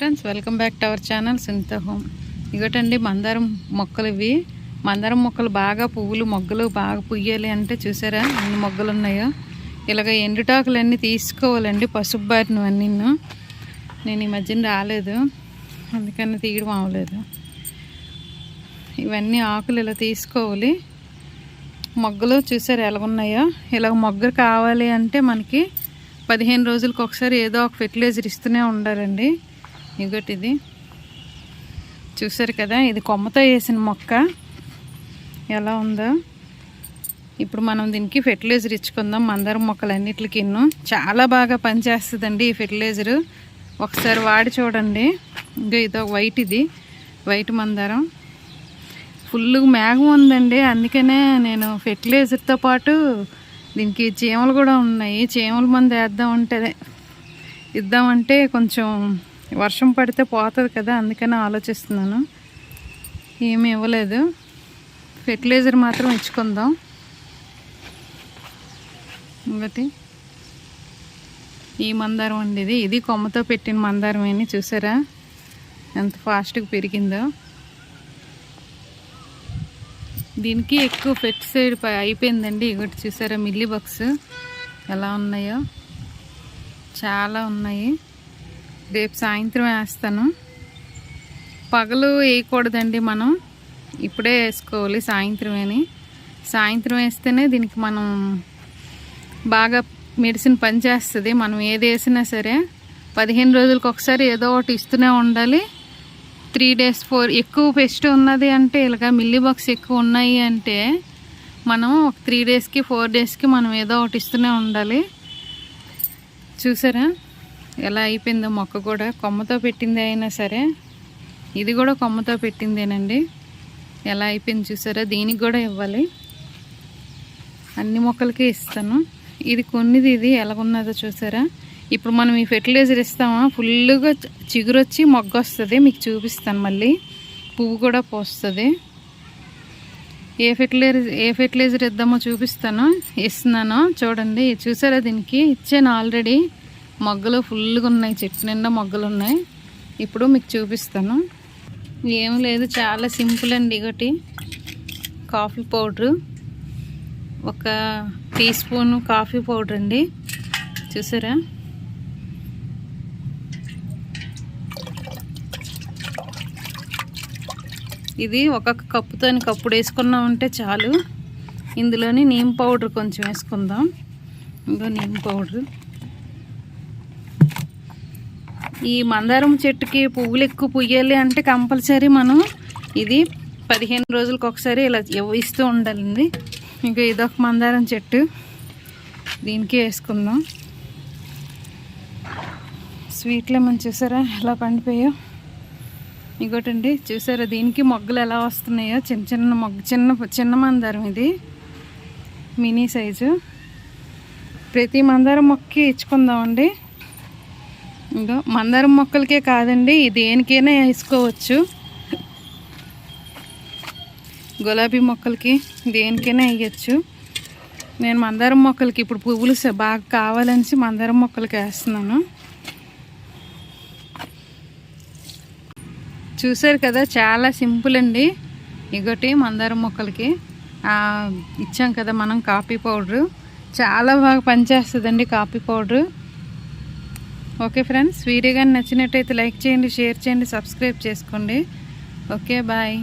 Friends welcome back to our channel Sunitha home. ఇగోటండి మందారం మొక్కలు ఇవి మందారం మొక్కలు బాగా పువ్వులు మొగ్గలు బాగా పుయ్యాలి అంటే చూసారా? ఎన్ని మొగ్గలు ఉన్నాయో ఇలాగ ఎండుటాకులన్నీ తీసుకోవాలండి పసుపు బారినవన్నీ నేను ఈ మధ్యన రాలేదు. అందుకని తీయడం అవ్వలేదు. ఇవన్నీ ఆకులు ఇలా తీసుకోవాలి. మొగ్గలు చూసారు ఎలాగున్నాయో? ఇలా మొగ్గలు కావాలి అంటే మనకి పదిహేను రోజులకు ఒకసారి ఏదో ఒక ఫెర్టిలైజర్ ఇస్తూనే ఉండాలండి. ఇంకోటి ఇది చూసారు కదా ఇది కొమ్మతో వేసిన మొక్క. ఎలా ఉందో. ఇప్పుడు మనం దీనికి ఫెర్టిలైజర్ ఇచ్చుకుందాం. మందారం మొక్కలన్నిటికి చాలా బాగా పనిచేస్తుందండి ఈ ఫెర్టిలైజరు. ఒకసారి వాడి చూడండి. ఇంకా ఇది వైట్ ఇది. వైట్ మందారం. ఫుల్ మేఘం ఉందండి. అందుకనే నేను ఫెర్టిలైజర్తో పాటు దీనికి చీమలు కూడా ఉన్నాయి. చీమల మందు వేద్దామంటే అదే ఇద్దామంటే కొంచెం వర్షం పడితే పోతుంది కదా అందుకని ఆలోచిస్తున్నాను. ఏమీ ఇవ్వలేదు. ఫెర్టిలైజర్ మాత్రం ఇచ్చుకుందాం. ఇంకటి ఈ మందారం అండి ఇది. ఇది కొమ్మతో పెట్టిన మందారం అని చూసారా? ఎంత ఫాస్ట్గా పెరిగిందో. దీనికి ఎక్కువ పెస్టిసైడ్ అయిపోయిందండి. ఇగోటి చూసారా మిల్లీ బాక్స్? ఎలా ఉన్నాయో. చాలా ఉన్నాయి. రేపు సాయంత్రం వేస్తాను. పగలు వేయకూడదండి మనం. ఇప్పుడే వేసుకోవాలి సాయంత్రమేని. సాయంత్రం వేస్తేనే దీనికి మనం బాగా మెడిసిన్ పనిచేస్తుంది. మనం ఏది వేసినా సరే పదిహేను రోజులకు ఒకసారి ఏదో ఒకటి ఇస్తూనే ఉండాలి. త్రీ డేస్ ఫోర్ ఎక్కువ పెస్ట్ ఉన్నది అంటే ఇలాగ మిల్లీ బాక్స్ ఎక్కువ ఉన్నాయి అంటే మనం ఒక త్రీ డేస్కి ఫోర్ డేస్కి మనం ఏదో ఒకటి ఇస్తూనే ఉండాలి. చూసారా? ఎలా అయిపోయిందో మొక్క కూడా కొమ్మతో పెట్టింది అయినా సరే ఇది కూడా కొమ్మతో పెట్టిందేనండి. ఎలా అయిపోయింది చూసారా? దీనికి కూడా ఇవ్వాలి. అన్ని మొక్కలకే ఇస్తాను. ఇది కొన్నిది ఇది ఎలాగున్నదో చూసారా? ఇప్పుడు మనం ఈ ఫెర్టిలైజర్ ఇస్తామా? ఫుల్గా చిగురొచ్చి మొగ్గ వస్తుంది. మీకు చూపిస్తాను మళ్ళీ. పువ్వు కూడా పోస్తుంది. ఏ ఫెర్టిలైజర్ ఏ ఫెర్టిలైజర్ ఇద్దామో చూపిస్తాను. ఇస్తున్నాను. చూడండి. చూసారా దీనికి? ఇచ్చాను ఆల్రెడీ మొగ్గలు ఫుల్గా ఉన్నాయి. చెట్టు నిండా మొగ్గలు ఉన్నాయి. ఇప్పుడు మీకు చూపిస్తాను. ఏం లేదు చాలా సింపుల్ అండి ఒకటి కాఫీ పౌడరు. ఒక టీ స్పూన్ కాఫీ పౌడర్ అండి. చూసారా? ఇది ఒక్కొక్క కప్పుతో కప్పుడు వేసుకున్నామంటే చాలు. ఇందులోని నీమ్ పౌడర్ కొంచెం వేసుకుందాం. ఇంకా నీమ్ పౌడర్. ఈ మందారం చెట్టుకి పువ్వులు ఎక్కువ పుయ్యాలి అంటే కంపల్సరీ మనం ఇది పదిహేను రోజులకు ఒకసారి ఇలా ఇస్తూ ఉండాలండి. ఇంకా ఇదొక మందారం చెట్టు. దీనికి వేసుకుందాం. స్వీట్ లెమన్ చూసారా? ఎలా పండిపోయో? ఇంకోటండి చూసారా? దీనికి మొగ్గలు ఎలా వస్తున్నాయో? చిన్న చిన్న మొగ్గ చిన్న చిన్న మందారం ఇది. Mini size. ప్రతి మందారం మొక్కకి ఇచ్చుకుందామండి. ఇంకా మందారం మొక్కలకే కాదండి దేనికైనా వేసుకోవచ్చు. గులాబీ మొక్కలకి దేనికైనా వేయచ్చు. నేను మందారం మొక్కలకి ఇప్పుడు పువ్వులు బాగా కావాలని మందారం మొక్కలకి వేస్తున్నాను. చూసారు కదా చాలా సింపుల్ అండి. ఇగోటి మందారం మొక్కలకి. ఇచ్చాం కదా మనం కాఫీ పౌడరు. చాలా బాగా పనిచేస్తుందండి coffee powder. Okay friends video కానీ నచ్చినట్టయితే లైక్ చేయండి షేర్ చేయండి సబ్స్క్రైబ్ చేసుకోండి. Okay bye.